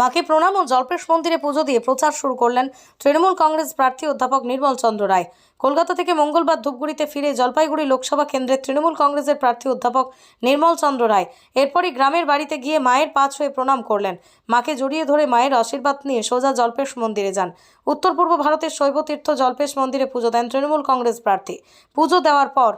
মাকে প্রণাম ও জল্পেশ মন্দিরে পুজো দিয়ে প্রচার শুরু করলেন তৃণমূল কংগ্রেস প্রার্থী অধ্যাপক নির্মল চন্দ্র রায়। কলকাতা থেকে মঙ্গলবার ধূপগুড়িতে ফিরে জলপাইগুড়ি লোকসভা কেন্দ্রের তৃণমূল কংগ্রেসের প্রার্থী অধ্যাপক নির্মল চন্দ্র রায়। এরপরই গ্রামের বাড়িতে গিয়ে মায়ের পাঁচ হয়ে প্রণাম করলেন। মাকে জড়িয়ে ধরে মায়ের আশীর্বাদ নিয়ে সোজা জল্পেশ মন্দিরে যান। উত্তর পূর্ব ভারতের শৈবতীর্থ জল্পেশ মন্দিরে পুজো দেন তৃণমূল কংগ্রেস প্রার্থী। পুজো দেওয়ার পর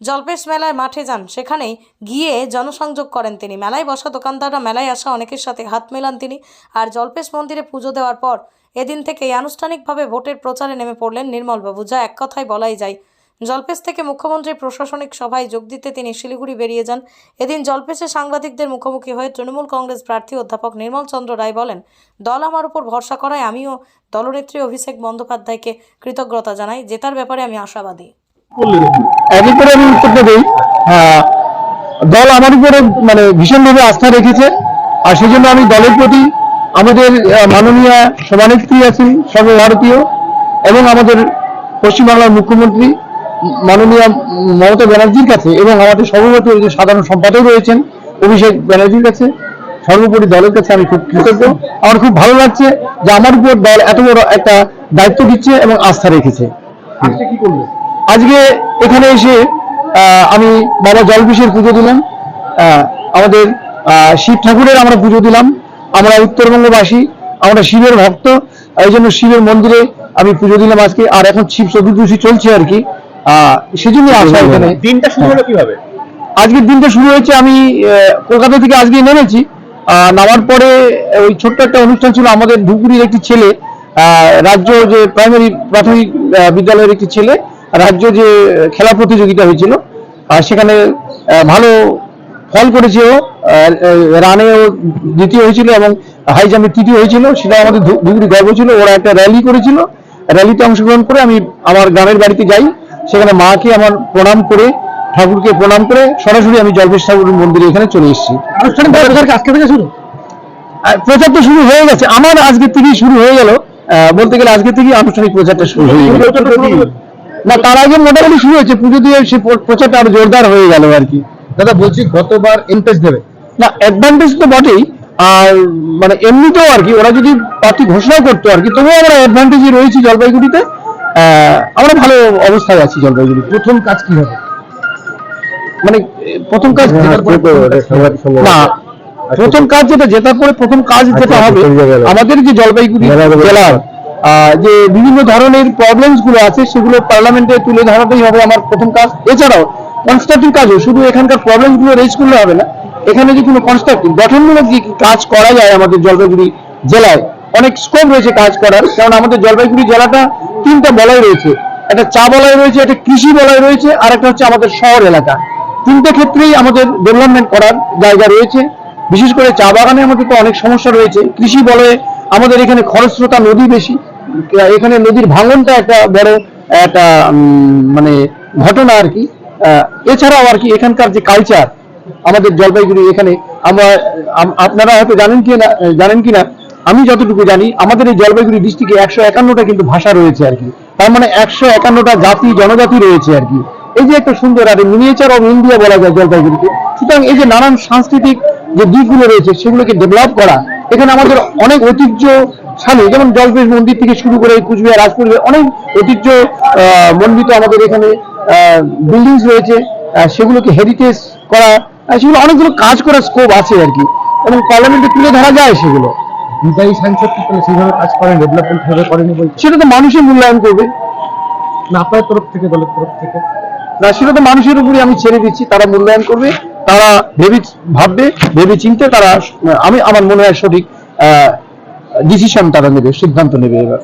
জল্পেশ মেলায় মাঠে যান। সেখানেই গিয়ে জনসংযোগ করেন তিনি। মেলায় বসা দোকানদাররা মেলায় আসা অনেকের সাথে হাত মেলান তিনি। আর জল্পেশ মন্দিরে পুজো দেওয়ার পর এদিন থেকেই আনুষ্ঠানিকভাবে ভোটের প্রচারে নেমে পড়লেন নির্মলবাবু, যা এক কথায় বলাই যায়। জলপেশ থেকে মুখ্যমন্ত্রীর প্রশাসনিক সভায় যোগ দিতে তিনি শিলিগুড়ি বেরিয়ে যান। এদিন জলপেশে সাংবাদিকদের মুখোমুখি হয়ে তৃণমূল কংগ্রেস প্রার্থী অধ্যাপক নির্মল চন্দ্র রায় বলেন, দল আমার উপর ভরসা করায় আমিও দলনেত্রী অভিষেক বন্দ্যোপাধ্যায়কে কৃতজ্ঞতা জানাই। জেতার ব্যাপারে আমি আশাবাদী। একই করে আমি উত্তরটা দিই। দল আমার উপরে মানে ভীষণভাবে আস্থা রেখেছে, আর সেই জন্য আমি দলের প্রতি আমাদের মাননীয় সভানেত্রী আছেন, সর্বভারতীয়, এবং আমাদের পশ্চিমবাংলার মুখ্যমন্ত্রী মাননীয় মমতা ব্যানার্জির কাছে, এবং আমাদের সর্বভারতীয় যে সাধারণ সম্পাদক রয়েছেন, অভিষেক ব্যানার্জির কাছে, সর্বোপরি দলের কাছে আমি খুব কৃতজ্ঞ। আমার খুব ভালো লাগছে যে আমার উপর দল এত বড় একটা দায়িত্ব দিচ্ছে এবং আস্থা রেখেছে। কি করলে আজকে এখানে এসে আহ, আমি বাবা জলবিশের পুজো দিলাম আহ, আমাদের আহ, শিব ঠাকুরের আমরা পুজো দিলাম। আমরা উত্তরবঙ্গবাসী আমরা শিবের ভক্ত এই জন্য শিবের মন্দিরে আমি পুজো দিলাম আজকে। আর এখন শিব চতুর্দশী চলছে আর কি। আহ, সেজন্য আসা এখানে। দিনটা শুরু হলো কীভাবে? আজকের দিনটা শুরু হয়েছে আমি কলকাতা থেকে আজকে নেমেছি। আহ, নামার পরে ওই ছোট্ট একটা অনুষ্ঠান ছিল আমাদের ধুপগুড়ির একটি ছেলে আহ, রাজ্য যে প্রাইমারি প্রাথমিক বিদ্যালয়ের একটি ছেলে। রাজ্য যে খেলা প্রতিযোগিতা হয়েছিল আর সেখানে ভালো ফল করেছে ও রানে ও দ্বিতীয় হয়েছিল এবং হাই জাম্পে তৃতীয় হয়েছিল সেটা আমাদের ধু- ধুপগুড়ি গর্ব ছিল। ওরা একটা র্যালি করেছিল। র্যালিতে অংশগ্রহণ করে আমি আমার গ্রামের বাড়িতে যাই। সেখানে মাকে আমার প্রণাম করে ঠাকুরকে প্রণাম করে সরাসরি আমি জলপেশ ঠাকুরের মন্দিরে এখানে চলে এসেছি। আজকে থেকে শুরু? আর প্রচার তো শুরু হয়ে গেছে। আমার আজকে থেকেই শুরু হয়ে গেল। আহ, বলতে গেলে আজকে থেকেই আনুষ্ঠানিক প্রচারটা শুরু হয়ে গেল। না তার আগে মোটামুটি শুরু হয়েছে। পুজো দিয়ে সে প্রচারটা আরও জোরদার হয়ে গেল আর কি। দাদা বলছি গতবার এনপেজ দেবে। না অ্যাডভান্টেজ তো বটেই। আর মানে এমনিতেও আর কি ওরা যদি প্রার্থী ঘোষণা করতো আর কি তবুও আমরা অ্যাডভান্টেজে রয়েছি জলপাইগুড়িতে। আহ, আমরা ভালো অবস্থায় আছি জলপাইগুড়ি প্রথম কাজ কি হবে? মানে প্রথম কাজ না প্রথম কাজ যেটা জেতার পরে প্রথম কাজ যেটা হবে আমাদের যে জলপাইগুড়ি জেলার যে বিভিন্ন ধরনের প্রবলেমসগুলো আছে, সেগুলো পার্লামেন্টে তুলে ধরাটাই হবে আমার প্রথম কাজ। এছাড়াও কনস্ট্রাকটিভ কাজও, শুধু এখানকার প্রবলেমগুলো রেজ করলে হবে না, এখানে যে কোনো কনস্ট্রাকটিভ গঠনমূলক যে কাজ করা যায় আমাদের জলপাইগুড়ি জেলায়, অনেক স্কোপ রয়েছে কাজ করার, কারণ আমাদের জলপাইগুড়ি জেলাটা তিনটা বলয় রয়েছে। একটা চা বলয় রয়েছে, একটা কৃষি বলয় রয়েছে, আর একটা হচ্ছে আমাদের শহর এলাকা। তিনটে ক্ষেত্রেই আমাদের ডেভেলপমেন্ট করার জায়গা রয়েছে। বিশেষ করে চা বাগানে আমাদের তো অনেক সমস্যা রয়েছে। কৃষি বলয়ে আমাদের এখানে খরস্রোতা নদী বেশি এখানে নদীর ভাঙনটা একটা বড়, একটা মানে ঘটনা আর কি। এছাড়াও আর কি এখানকার যে কালচার আমাদের জলপাইগুড়ি এখানে, আমরা আপনারা হয়তো জানেন কি না জানেন কি না আমি যতটুকু জানি, আমাদের এই জলপাইগুড়ি ডিস্ট্রিক্টে একশো একান্নটা কিন্তু ভাষা রয়েছে আর কি। তার মানে একশো একান্নটা জাতি, জনজাতি রয়েছে আর কি। এই যে একটা সুন্দর আর মিনিয়েচার অফ ইন্ডিয়া বলা যায় জলপাইগুড়িতে সুতরাং এই যে নানান সাংস্কৃতিক যে দিকগুলো রয়েছে, সেগুলোকে ডেভেলপ করা, এখানে আমাদের অনেক ঐতিহ্যশালী যেমন জলপেশ মন্দির থেকে শুরু করে কুচবিহার রাজপুরে অনেক ঐতিহ্য আহ, মণ্ডিত আমাদের এখানে বিল্ডিংস রয়েছে। আহ, সেগুলোকে হেরিটেজ করা সেগুলো অনেকগুলো কাজ করার স্কোপ আছে আর কি। এবং পার্লামেন্টে তুলে ধরা যায় সেগুলো। বিদায়ী সাংসদ কাজ করেন ডেভেলপমেন্ট ভাবে করেনি সেটা তো মানুষের মূল্যায়ন করবে। না আপনার তরফ থেকে দলের তরফ থেকে? না সেটা তো মানুষের উপরই আমি ছেড়ে দিচ্ছি তারা মূল্যায়ন করবে তারা ভেবে ভাববে ভেবে চিনতে তারা আমি আমার মনে হয় সঠিক। ডিসিশন তারা নেবে সিদ্ধান্ত নেবে এবার।